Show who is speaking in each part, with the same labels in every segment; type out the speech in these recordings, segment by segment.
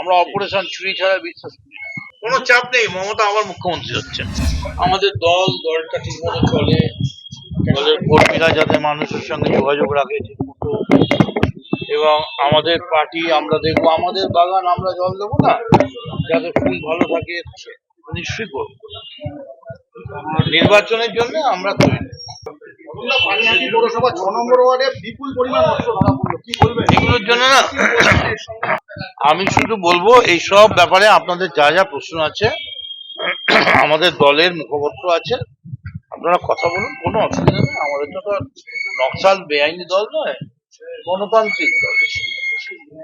Speaker 1: আমরা অপারেশন চুরি ছাড়া বিশ্বাস করি কোনো চাপ নেই মমতা আবার মুখ্যমন্ত্রী হচ্ছেন। আমাদের দল দলটা ঠিক মতো চলে। দলের কর্মীরা যাতে মানুষের সঙ্গে যোগাযোগ রাখে ঠিক মতো এবং আমাদের পার্টি আমরা দেখব আমাদের বাগান আমরা জল দেবো না যাতে ফুল ভালো থাকে নিশ্চয়ই করব। নির্বাচনের জন্য আমরা তৈরি।
Speaker 2: পৌরসভা ছ নম্বর ওয়ার্ডে বিপুল পরিমাণ অর্থ ধরা পড়ল। কি বলবেন?
Speaker 1: এগুলোর জন্য না আমি শুধু বলব, এই সব ব্যাপারে আপনাদের যা যা প্রশ্ন আছে, আমাদের দলের মুখপত্র আছে, আপনারা কথা বলুন, কোনো অসুবিধা নেই, আমাদের তো নকশাল বেআইনি দল নয়, গণতান্ত্রিক দল।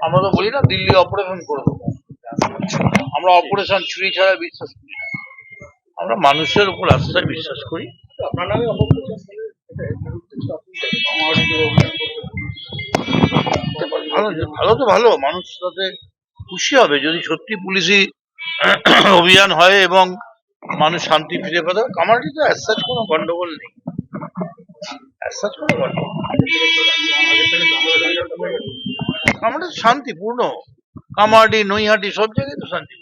Speaker 1: আমরা তো বলি না, দিল্লি অপারেশন করে দেবো। আমরা অপারেশন চুরি ছাড়া বিশ্বাস করি আমরা মানুষের উপর আস্থায় বিশ্বাস করি।
Speaker 2: আপনার নামে
Speaker 1: ভালো ভালো তো ভালো মানুষ তাতে খুশি হবে। যদি সত্যি পুলিশি অভিযান হয় এবং মানুষ শান্তি ফিরে পেতে কামারটি তো অ্যাসাজ কোনো গন্ডগোল নেই। অ্যাসাজ কোনো গন্ডগোল শান্তিপূর্ণ নৈহাটি সব জায়গায় তো শান্তি।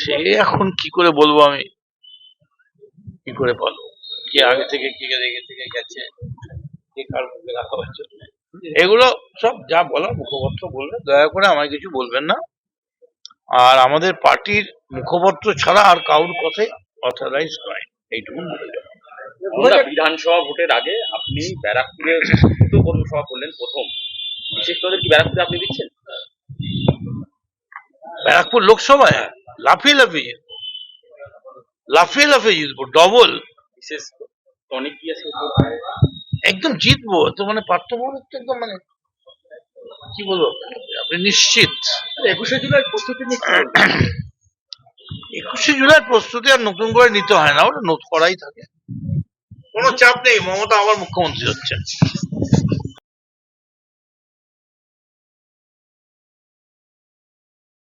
Speaker 1: সে এখন কি করে বলব আমি? কি করে বলব? কে আগে থেকে কে রেগে থেকে গেছে? এগুলো সব যা বলার মুখপত্র বলবে দয়া করে আমায় কিছু বলবেন না। আর আমাদের পার্টির মুখপত্র ছাড়া আর কারোর কথাই অথরাইজ নয়। এইটুকু
Speaker 3: বিধানসভা ভোটের আগে আপনি ব্যারাকপুরে দুটো কর্মসভা করলেন প্রথম। বিশেষ করে কি ব্যারাকপুরে আপনি দিচ্ছেন?
Speaker 1: ব্যারাকপুর লোকসভায়? লাফিয়ে লাফিয়ে। লাফিয়ে লাফিয়ে জিতবো ডবল
Speaker 3: বিশেষ অনেক কি আছে?
Speaker 1: একদম জিতবো তো মানে পার্থ তো একদম মানে কি বলব? আপনি নিশ্চিত?
Speaker 2: একুশে জুলাই প্রস্তুতি
Speaker 1: একুশে জুলাই প্রস্তুতি আর নতুন করে নিতে হয় না ওটা নোট করাই থাকে। কোনো চাপ নেই মমতা আবার মুখ্যমন্ত্রী হচ্ছেন।